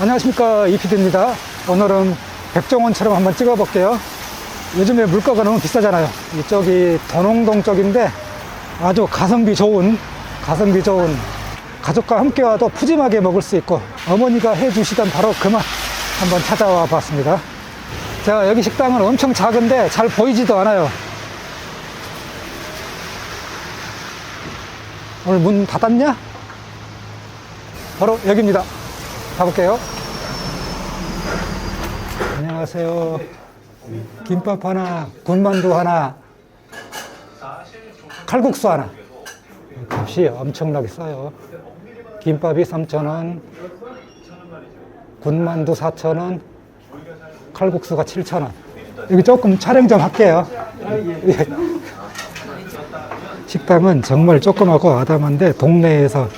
안녕하십니까 이피디입니다. 오늘은 백종원처럼 한번 찍어 볼게요. 요즘에 물가가 너무 비싸잖아요. 이쪽이 도농동 쪽인데 아주 가성비 좋은 가성비 좋은 가족과 함께 와도 푸짐하게 먹을 수 있고 어머니가 해주시던 바로 그맛 한번 찾아와 봤습니다. 자 여기 식당은 엄청 작은데 잘 보이지도 않아요. 오늘 문 닫았냐? 바로 여기입니다 가볼게요. 안녕하세요. 김밥 하나, 군만두 하나, 칼국수 하나. 값이 엄청나게 싸요. 김밥이 3,000원, 군만두 4,000원, 칼국수가 7,000원. 여기 조금 촬영 좀 할게요. 예. 식당은 정말 조그맣고 아담한데 동네에서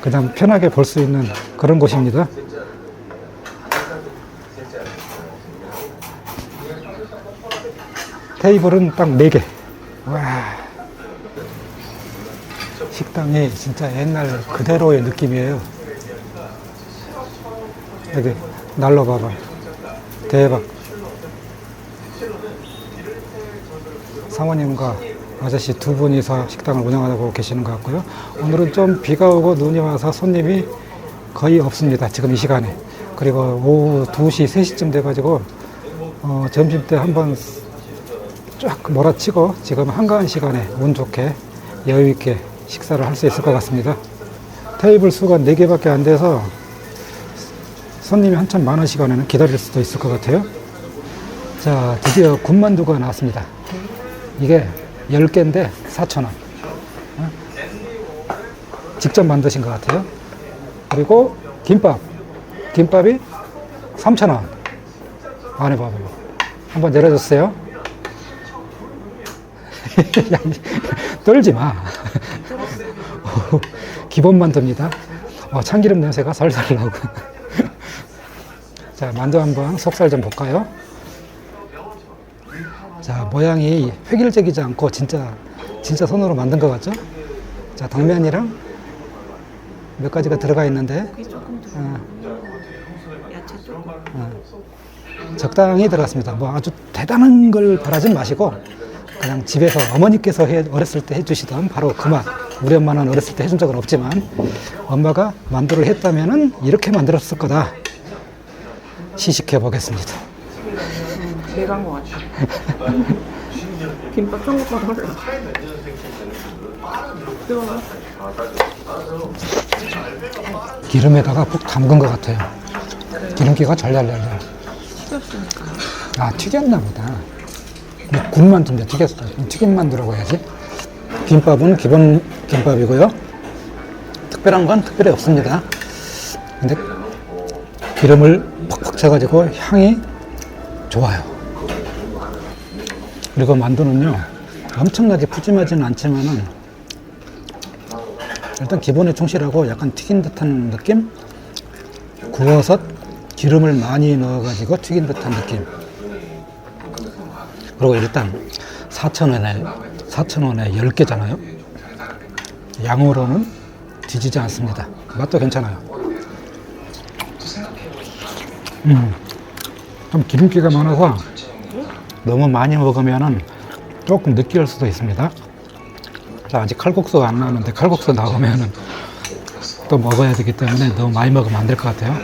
그냥 편하게 볼 수 있는 그런 곳입니다. 테이블은 딱 4개. 와. 식당이 진짜 옛날 그대로의 느낌이에요. 여기 난로 봐봐. 대박. 사모님과 아저씨 두 분이서 식당을 운영하고 계시는 것 같고요. 오늘은 좀 비가 오고 눈이 와서 손님이 거의 없습니다. 지금 이 시간에. 그리고 오후 2시, 3시쯤 돼가지고 어, 점심 때 한번 쫙 몰아치고 지금 한가한 시간에 운 좋게 여유 있게 식사를 할 수 있을 것 같습니다. 테이블 수가 4개밖에 안 돼서 손님이 한참 많은 시간에는 기다릴 수도 있을 것 같아요. 자, 드디어 군만두가 나왔습니다. 이게 10개인데 4,000원. 어? 직접 만드신 것 같아요. 그리고 김밥. 김밥이 3,000원. 안에 봐봐. 한번 내려줬어요. 야, 떨지 마. 기본 만두입니다. 어, 참기름 냄새가 살살 나고. 자, 만두 한번 속살 좀 볼까요? 자, 모양이 획일적이지 않고 진짜, 진짜 손으로 만든 것 같죠? 자, 당면이랑 몇 가지가 들어가 있는데, 어, 조금 적당히 들어갔습니다. 뭐 아주 대단한 걸 바라진 마시고, 그냥 집에서 어머니께서 해- 어렸을 때 해주시던 바로 그 맛. 우리 엄마는 어렸을 때 해준 적은 없지만, 엄마가 만두를 했다면은 이렇게 만들었을 거다. 시식해 보겠습니다. 배간 것 같아 김밥 올라 뜨거워 기름에다가 푹 담근 것 같아요. 기름기가 잘잘잘잘. 튀겼으니까 아, 튀겼나 보다. 뭐 군만두인데 튀겼어. 튀김만두라고 해야지. 김밥은 기본 김밥이고요. 특별한 건 특별히 없습니다. 근데 기름을 팍팍 쳐가지고 향이 좋아요. 그리고 만두는요, 엄청나게 푸짐하지는 않지만은 일단 기본에 충실하고 약간 튀긴 듯한 느낌? 구워서 기름을 많이 넣어가지고 튀긴 듯한 느낌. 그리고 일단 4,000원에, 4,000원에 10개잖아요. 양으로는 뒤지지 않습니다. 맛도 괜찮아요. 음, 좀 기름기가 많아서 너무 많이 먹으면은 조금 느끼할 수도 있습니다. 자, 아직 칼국수가 안 나오는데 칼국수 나오면은 또 먹어야 되기 때문에 너무 많이 먹으면 안 될 것 같아요.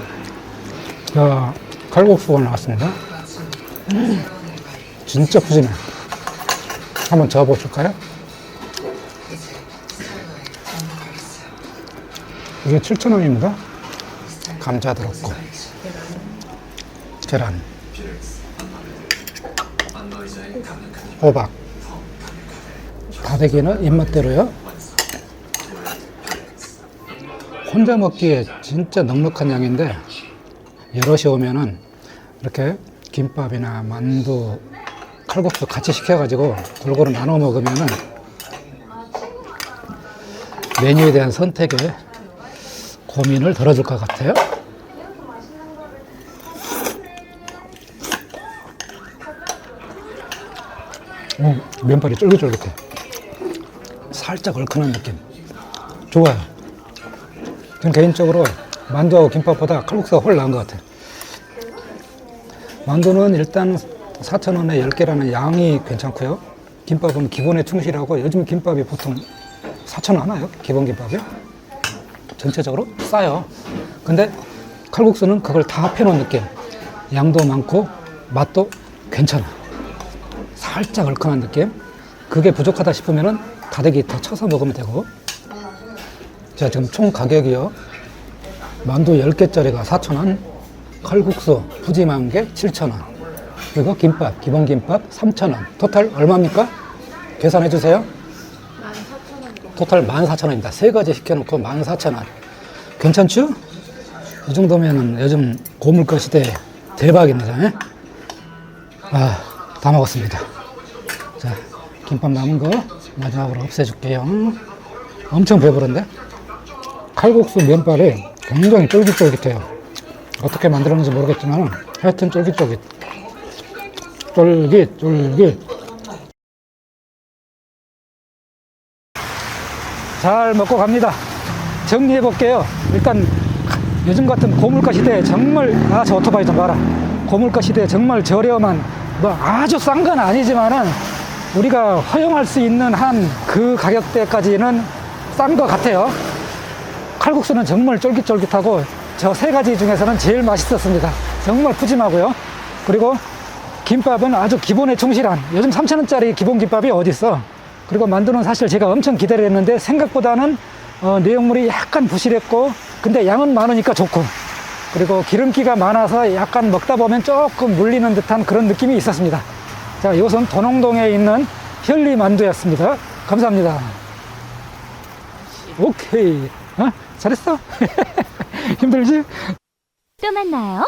자, 칼국수가 나왔습니다. 진짜 푸짐해. 한번 저어보실까요? 이게 7,000원입니다. 감자 들었고, 계란, 호박, 다대기는 입맛대로요. 혼자 먹기에 진짜 넉넉한 양인데 여럿이 오면은 이렇게 김밥이나 만두, 칼국수 같이 시켜가지고 골고루 나눠 먹으면은 메뉴에 대한 선택에 고민을 덜어줄 것 같아요. 음, 면발이 쫄깃쫄깃해. 살짝 얼큰한 느낌. 좋아요. 저는 개인적으로 만두하고 김밥보다 칼국수가 훨 나은 것 같아요. 만두는 일단 4,000원에 10개라는 양이 괜찮고요. 김밥은 기본에 충실하고 요즘 김밥이 보통 4,000원 하나요? 기본 김밥이? 전체적으로 싸요. 근데 칼국수는 그걸 다 합해놓은 느낌. 양도 많고 맛도 괜찮아. 살짝 얼큰한 느낌. 그게 부족하다 싶으면은 다대기 더 쳐서 먹으면 되고. 자, 지금 총 가격이요. 만두 10개짜리가 4,000원, 칼국수 푸짐한 게 7,000원, 그리고 김밥, 기본 김밥 3,000원. 토탈 얼마입니까? 계산해 주세요. 14,000원. 토탈 14,000원입니다. 세 가지 시켜놓고 14,000원. 괜찮죠? 이 정도면은 요즘 고물가 시대에 대박입니다. 예? 아, 다 먹었습니다. 자, 김밥 남은 거 마지막으로 없애줄게요. 엄청 배부른데? 칼국수 면발이 굉장히 쫄깃쫄깃해요. 어떻게 만들었는지 모르겠지만 하여튼 쫄깃쫄깃. 쫄깃, 쫄깃. 잘 먹고 갑니다. 정리해 볼게요. 일단 요즘 같은 고물가 시대에 정말 아 저 오토바이 좀 봐라. 고물가 시대에 정말 저렴한 뭐 아주 싼 건 아니지만은 우리가 허용할 수 있는 한 그 가격대까지는 싼 것 같아요. 칼국수는 정말 쫄깃쫄깃하고 저 세 가지 중에서는 제일 맛있었습니다. 정말 푸짐하고요. 그리고 김밥은 아주 기본에 충실한 요즘 3,000원짜리 기본 김밥이 어디 있어? 그리고 만두는 사실 제가 엄청 기대를 했는데 생각보다는 어, 내용물이 약간 부실했고 근데 양은 많으니까 좋고 그리고 기름기가 많아서 약간 먹다 보면 조금 물리는 듯한 그런 느낌이 있었습니다. 자, 이것은 도농동에 있는 현리 만두였습니다. 감사합니다. 오케이. 어? 잘했어? 힘들지? 또 만나요.